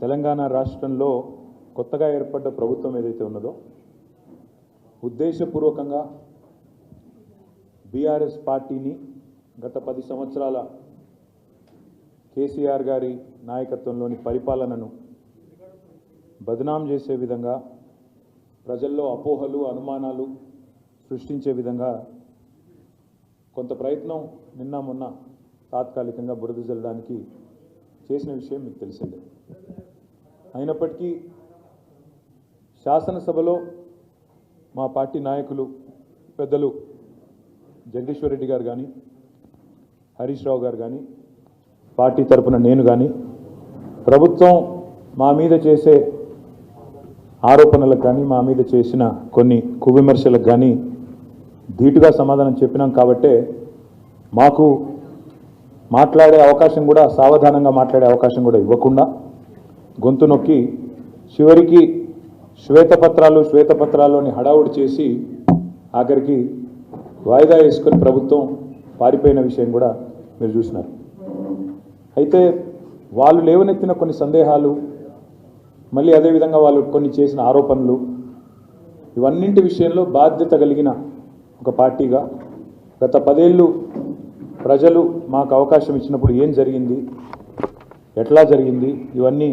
తెలంగాణ రాష్ట్రంలో కొత్తగా ఏర్పడ్డ ప్రభుత్వం ఏదైతే ఉన్నదో ఉద్దేశపూర్వకంగా బీఆర్ఎస్ పార్టీని గత పది సంవత్సరాల కేసీఆర్ గారి నాయకత్వంలోని పరిపాలనను బదనాం చేసే విధంగా ప్రజల్లో అపోహలు అనుమానాలు సృష్టించే విధంగా కొంత ప్రయత్నం నిన్న మొన్న తాత్కాలికంగా బురద జల్లడానికి చేసిన విషయం మీకు తెలిసిందే. అయినప్పటికీ శాసనసభలో మా పార్టీ నాయకులు పెద్దలు జగదీశ్వర్ రెడ్డి గారు కానీ హరీష్ రావు గారు కానీ పార్టీ తరపున నేను కానీ ప్రభుత్వం మా మీద చేసే ఆరోపణలకు కానీ మా మీద చేసిన కొన్ని కువిమర్శలకు కానీ ధీటుగా సమాధానం చెప్పినాం కాబట్టే మాకు మాట్లాడే అవకాశం కూడా సావధానంగా మాట్లాడే అవకాశం కూడా ఇవ్వకుండా గొంతు నొక్కి చివరికి శ్వేతపత్రాలు శ్వేతపత్రాల్లోని హడావుడి చేసి ఆఖరికి వాయిదా వేసుకొని ప్రభుత్వం పారిపోయిన విషయం కూడా మీరు చూసినారు. అయితే వాళ్ళు లేవనెత్తిన కొన్ని సందేహాలు మళ్ళీ అదేవిధంగా వాళ్ళు కొన్ని చేసిన ఆరోపణలు ఇవన్నింటి విషయంలో బాధ్యత కలిగిన ఒక పార్టీగా గత పదేళ్ళు ప్రజలు మాకు అవకాశం ఇచ్చినప్పుడు ఏం జరిగింది ఎట్లా జరిగింది ఇవన్నీ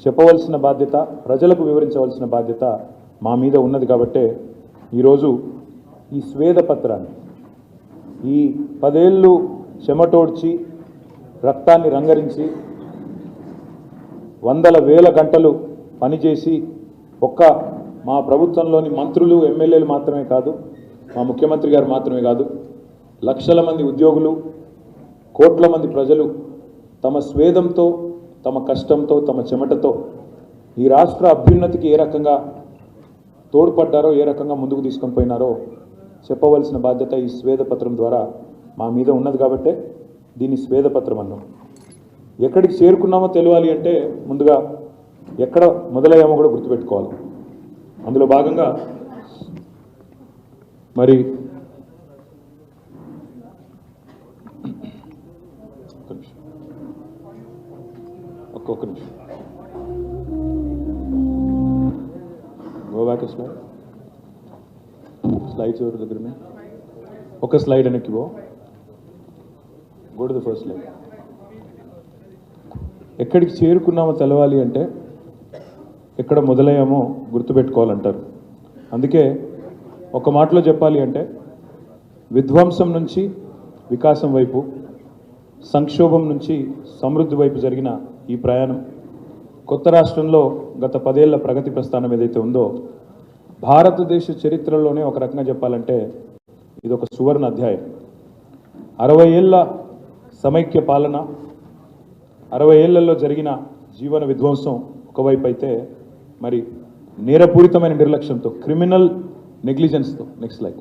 చెప్పవలసిన బాధ్యత ప్రజలకు వివరించవలసిన బాధ్యత మా మీద ఉన్నది కాబట్టే ఈరోజు ఈ స్వేద పత్రాన్ని ఈ పదేళ్ళు చెమటోడ్చి రక్తాన్ని రంగరించి వందల వేల గంటలు పనిచేసి ఒక్క మా ప్రభుత్వంలోని మంత్రులు ఎమ్మెల్యేలు మాత్రమే కాదు మా ముఖ్యమంత్రి గారు మాత్రమే కాదు లక్షల మంది ఉద్యోగులు కోట్ల మంది ప్రజలు తమ స్వేదంతో తమ కష్టంతో తమ చెమటతో ఈ రాష్ట్ర అభ్యున్నతికి ఏ రకంగా తోడ్పడ్డారో ఏ రకంగా ముందుకు తీసుకొని పోయినారో చెప్పవలసిన బాధ్యత ఈ స్వేదపత్రం ద్వారా మా మీద ఉన్నది కాబట్టే దీన్ని స్వేదపత్రం అన్నాం. ఎక్కడికి చేరుకున్నామో తెలియాలి అంటే ముందుగా ఎక్కడ మొదలయ్యామో కూడా గుర్తుపెట్టుకోవాలి. అందులో భాగంగా మరి ఒక్క నిమిషం. నిమిషం గో బ్యాక్ స్లైడ్ స్లైడ్స్ ఎవరి దగ్గర ఒక స్లైడ్ వెనక్కి పో. Go to the first slide ఎక్కడికి చేరుకున్నామో తెలవాలి అంటే ఎక్కడ మొదలయ్యామో గుర్తుపెట్టుకోవాలంటారు. అందుకే ఒక మాటలో చెప్పాలి అంటే విధ్వంసం నుంచి వికాసం వైపు సంక్షోభం నుంచి సమృద్ధి వైపు జరిగిన ఈ ప్రయాణం. కొత్త రాష్ట్రంలో గత పదేళ్ళ ప్రగతి ప్రస్థానం ఏదైతే ఉందో భారతదేశ చరిత్రలోనే ఒక రకంగా చెప్పాలంటే ఇది ఒక సువర్ణ అధ్యాయం. అరవై ఏళ్ళ సమైక్య పాలన అరవై ఏళ్ళలో జరిగిన జీవన విధ్వంసం ఒకవైపు అయితే మరి నేరపూరితమైన నిర్లక్ష్యంతో క్రిమినల్ నెగ్లిజెన్స్తో నెక్స్ట్ లైక్